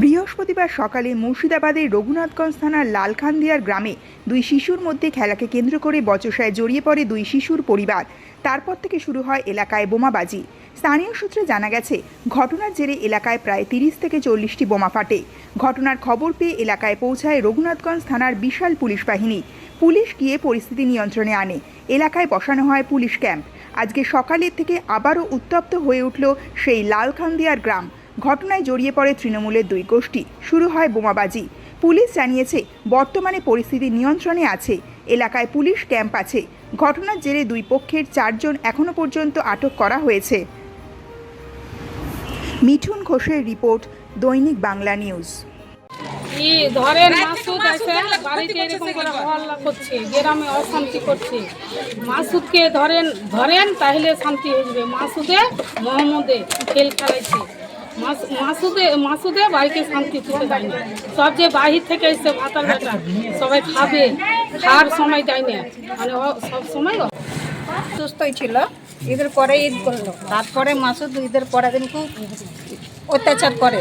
বৃহস্পতিবার সকালে মুর্শিদাবাদের রঘুনাথগঞ্জ থানার লালখান্দিয়ার গ্রামে দুই শিশুর মধ্যে খেলাকে কেন্দ্র করে বচসায় জড়িয়ে পড়ে দুই শিশুর পরিবার। তারপর থেকে শুরু হয় এলাকায় বোমাবাজি। স্থানীয় সূত্রে জানা গেছে, ঘটনার জেরে এলাকায় প্রায় তিরিশ থেকে চল্লিশটি বোমা ফাটে। ঘটনার খবর পেয়ে এলাকায় পৌঁছায় রঘুনাথগঞ্জ থানার বিশাল পুলিশ বাহিনী। পুলিশ গিয়ে পরিস্থিতি নিয়ন্ত্রণে আনে। এলাকায় বসানো হয় পুলিশ ক্যাম্প। আজকে সকালের থেকে আবারও উত্তপ্ত হয়ে উঠল সেই লালখান্দিয়ার গ্রাম। ঘটনায় জড়িয়ে পড়ে তৃণমূলের দুই গোষ্ঠী। শুরু হয় বোমাবাজি। পুলিশ জানিয়েছে, বর্তমানে পরিস্থিতি নিয়ন্ত্রণে আছে। এলাকায় পুলিশ ক্যাম্প আছে। ঘটনার জেরে দুই পক্ষের চারজন এখনও পর্যন্ত আটক করা হয়েছে। মিঠুন ঘোষের রিপোর্ট, দৈনিক বাংলা নিউজ। ধরেন মাসুদ এসে বাড়িতে এরকম করে করছে, গ্রামে অশান্তি করছে। মাসুদকে ধরেন ধরেন তাহলে শান্তি হয়ে যাবে। মাসুদে, মোহাম্মদে, খেল খেলাইছে। মাসুদে মাসুদে বাড়িতে শান্তি তুলে দেয় না। সব যে বাহির থেকে এসে ভাতার বেটা, সবাই খাবে, খাওয়ার সময় দেয় না। মানে সব সময় সুস্থই ছিল, ঈদের পরে ঈদ করল। তারপরে মাসুদ ঈদের দিন খুব অত্যাচার করে।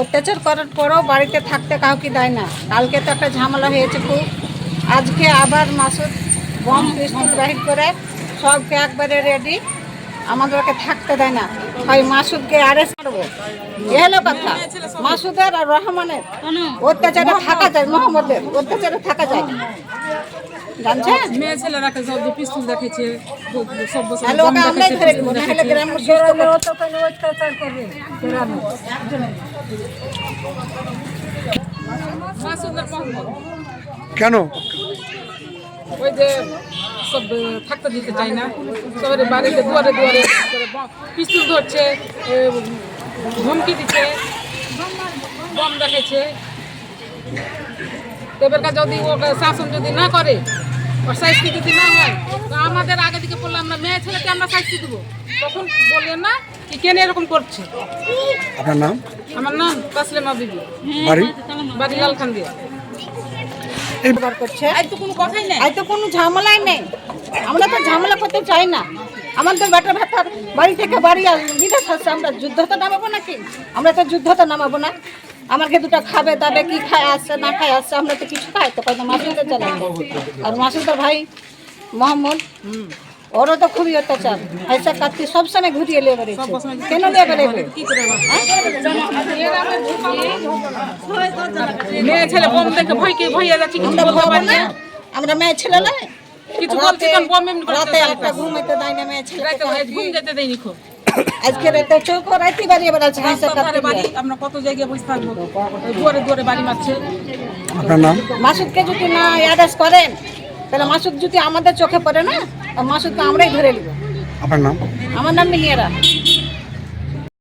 অত্যাচার করার পরেও বাড়িতে থাকতে কাউকে দেয় না। কালকে তো একটা ঝামেলা হয়েছে খুব। আজকে আবার মাসুদ বম পিস্তুল বাহির করে সবকে একবারে রেডি আমাদেরকে থাকতে দেয় না। হয় মাসুদকে অ্যারেস্ট করব। এ হলো কথা। মাসুদের আর রহমানের অত্যাচারে থাকা যায় মোহাম্মদের অত্যাচারে থাকা যায়। না কেন? ওই যে সব থাকতে দিতে চাই না। সবাই বাড়িতে দুয়ারে দুয়ারে পিস্তল ধরছে এ, ধমকি দিচ্ছে বম দেখেছে এবার কাছে যদি ওকে শাসন যদি না করে ওর শাস্তি যদি না হয় তো আমাদের আগে দিকে বললাম আমরা মেয়ে ছেলেকে আমরা শাস্তি দেবো। তখন বললেন না কি কেন এরকম করছে? আপনার নাম? আমার নাম তাসলিমা বিবি। বাড়ি? বাড়ি লালখান দিয়ে। ব্যবহার করছে। তো কোনো কথাই নেই। তো কোনো ঝামেলাই নেই। আমরা তো ঝামেলা করতে চাই না। আমাদের ভাতার বাড়ি থেকে বাড়ি আর বিদেশ আসছে। আমরা যুদ্ধতে নামাবো নাকি? আমরা তো যুদ্ধতে নামাবো না। আমাকে দুটো খাবে দাবে কি খায় আসছে না খায় আসছে আমরা তো কিছু খাই তো কয়তো মাসুদের চালাই আর মাসুদের ভাই মোহাম্মদ? ওরও তো খুবই অত্যাচার। পয়সা কাটতে সবসময় ঘুরিয়ে নিয়ে বেড়েছে। কেন নিয়ে বেড়েবে কি করে মেয়ে ছেলে বোম দেখে ভয়ে যাচ্ছে কিছু আমরা বলতে পারি না। আমরা মেয়ে ছেলে না কিছু বলছি তখন বম এমনি করে রাতে একটা ঘুমাইতে দেয় না মেয়ে ছেলে রাতে ঘুম যেতে দেয়নি খুব। আজকে রাতে চোখ রাতে বেড়াচ্ছে হাসা রাস্তার কাটতে বাড়ি আমরা কত জায়গায় বসে থাকব? দুয়ারে দুয়ারে বাড়ি মারছে। আপনার নাম? মাসুদকে যদি না অ্যারেস্ট করেন তাহলে মাসুদ যদি আমাদের চোখে পড়ে না মাসুদকে আমরাই ধরে নিব। আপনার নাম? আমার নাম মিনিয়ারা